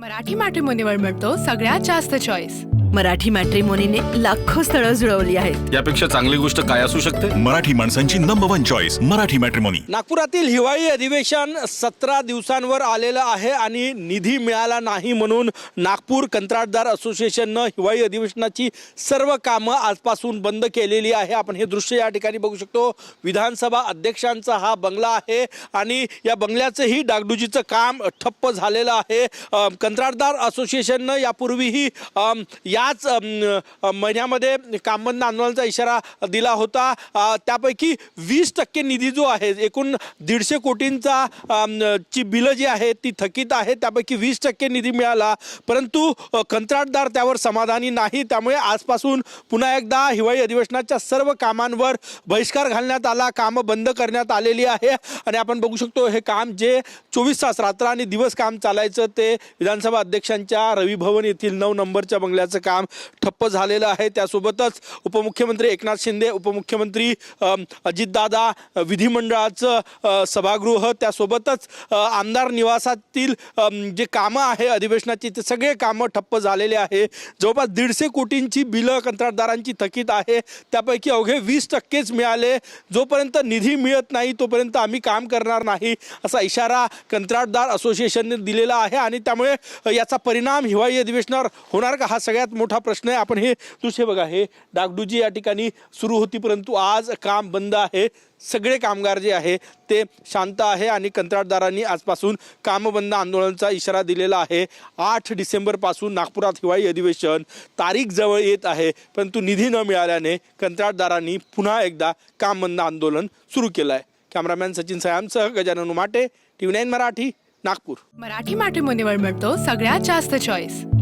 मराठी मॅट्रिमोनीवर मिळतो सगळ्यात जास्त चॉईस मराठी मॅट्रिमोनीने लाखो स्थळं जुळवली आहेत. यापेक्षा चांगली गोष्ट काय असू शकते? मराठी माणसांची number one choice Marathi matrimony नागपुरातील हिवाळी अधिवेशन सतरा दिवसांवर आलेलं आहे आणि निधी मिळाला नाही म्हणून नागपूर कंत्राटदार असोसिएशननं हिवाळी अधिवेशनाची सर्व कामं आजपासून बंद केलेली आहे. आपण हे दृश्य या ठिकाणी बघू शकतो. विधानसभा अध्यक्षांचा हा बंगला आहे आणि या बंगल्याचंही डागडुजीचं काम ठप्प झालेलं आहे. कंत्राटदार असोसिएशननं यापूर्वीही अम, याच महिन्यामध्ये काम बंद आंदोलनाचा इशारा दिला होता. त्यापैकी वीस टक्के निधी जो आहे एकूण दीडशे कोटींचा ची बिलं जी आहेत ती थकीत आहे त्यापैकी वीस टक्के निधी मिळाला. परंतु कंत्राटदार त्यावर समाधानी नाही. त्यामुळे आजपासून पुन्हा एकदा हिवाळी अधिवेशनाच्या सर्व कामांवर बहिष्कार घालण्यात आला. कामं बंद करण्यात आलेली आहे. आणि आपण बघू शकतो हे काम जे चोवीस तास रात्र आणि दिवस काम चालायचं ते विधानसभा अध्यक्षांच्या रवी भवन येथील नऊ नंबरच्या बंगल्याचं काम काम ठप्प झालेलं आहे. त्यासोबतच उपमुख्यमंत्री एकनाथ शिंदे उपमुख्यमंत्री अजितदादा विधिमंडळाचं सभागृह त्यासोबतच आमदार निवासातील जे कामं आहे अधिवेशनाची ते सगळे कामं ठप्प झालेले आहे. जवळपास दीडशे कोटींची बिलं कंत्राटदारांची थकीत आहे. त्यापैकी अवघे वीस टक्केच मिळाले. जोपर्यंत निधी मिळत नाही तोपर्यंत आम्ही काम करणार नाही असा इशारा कंत्राटदार असोसिएशनने दिलेला आहे. आणि त्यामुळे याचा परिणाम हिवाळी अधिवेशनावर होणार का? हा सगळ्यात मोठा प्रश्न आहे. आपण हे दुसरे बघा हे डागडुजी या ठिकाणी सुरू होती परंतु आज काम बंद आहे. सगळे कामगार जे आहे ते शांत आहे आणि कंत्राटदारांनी आजपासून कामबंद आंदोलनाचा इशारा दिलेला आहे. आठ डिसेंबरपासून नागपुरात हिवाळी अधिवेशन तारीख जवळ येत आहे परंतु निधी न मिळाल्याने कंत्राटदारांनी पुन्हा एकदा कामबंद आंदोलन सुरू केलं आहे. कॅमेरामॅन सचिन सयामसह गजानन माटे टीव्ही नाईन मराठी नागपूर. मराठी मॅट्रिमोनीवर मिळतो सगळ्यात जास्त चॉईस